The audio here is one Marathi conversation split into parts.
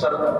సరదా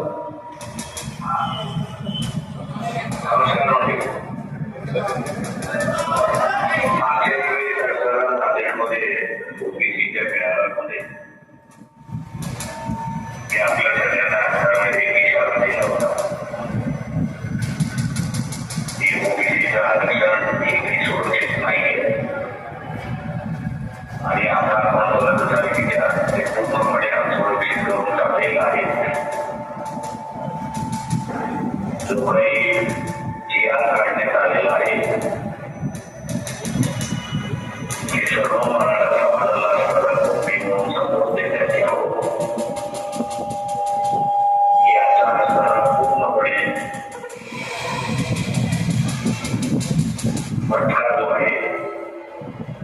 भटला जो आहे.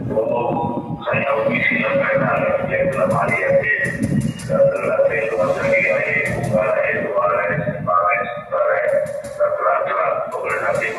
तो काही अवनीशी लंघायला त्यातला आहे त्यातला तेल वसंगी आहे उभार आहे दुवार आहे बार आहे सुतार आहे त्यातला अठरा पगडला ते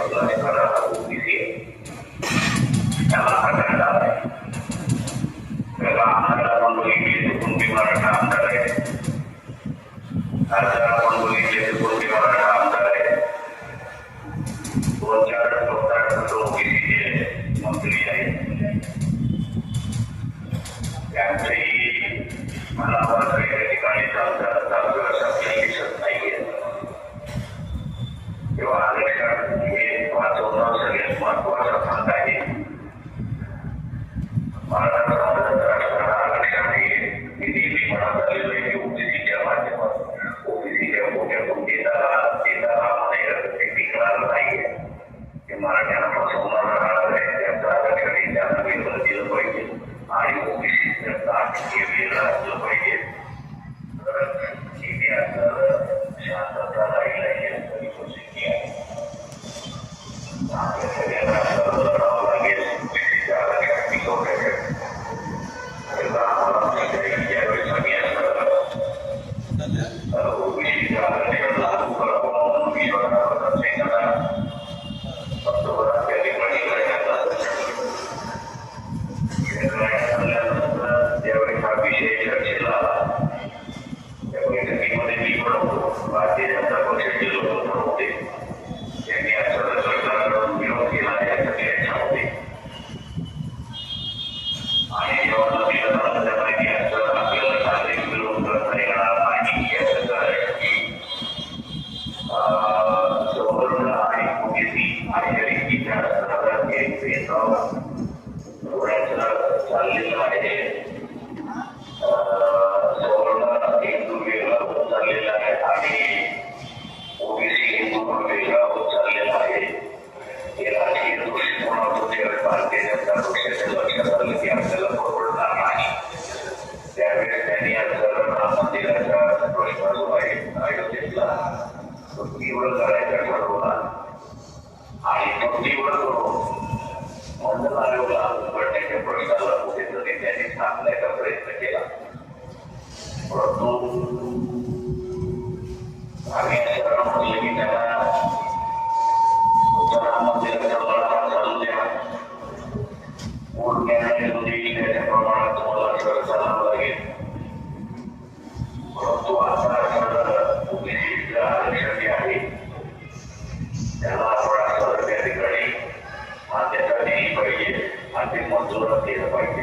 पण जोडलं केलं पाहिजे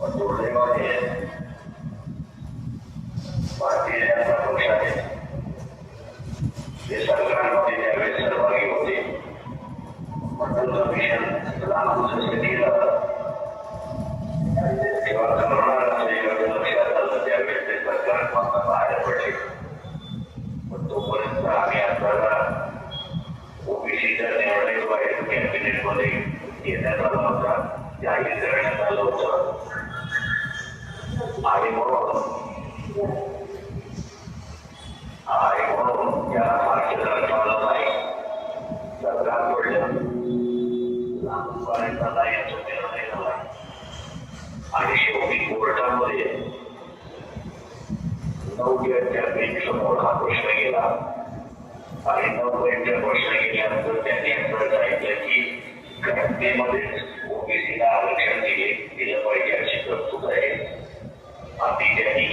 पण दुर्दैवाने भारतीय जनता पक्षाने जे सरकारमध्ये त्यावेळेस सहभागी होते मंडल मिशन लागू जसं केलं तेव्हा करणार असं लक्षात आलं त्यावेळेस पडले पण तोपर्यंत आम्ही आपल्याला ओबीसीचा निर्णय त्याही निर्णय झालं आणि म्हणून आणि म्हणून निर्णय झाला आणि शेवटी कोर्टामध्ये नवग्याच्या बेंच समोर हा प्रश्न गेला आणि नवग्याच्या प्रश्न गेल्यानंतर त्यांनी असं सांगितलं की घटनेमध्येच वेदीला आरक्षण दिले गेलं पाहिजे अशी तरतूद आहे आम्ही त्यांनी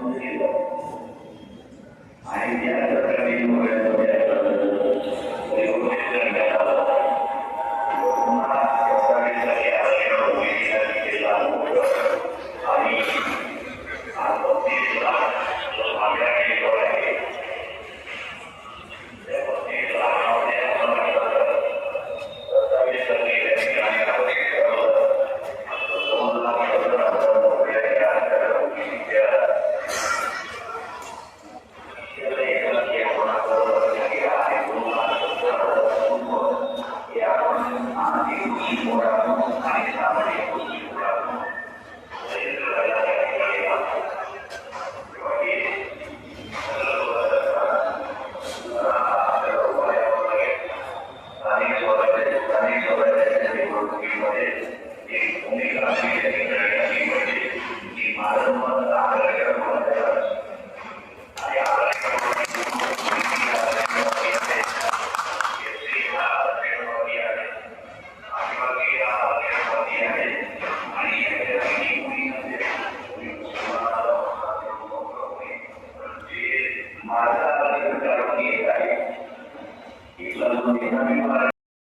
también.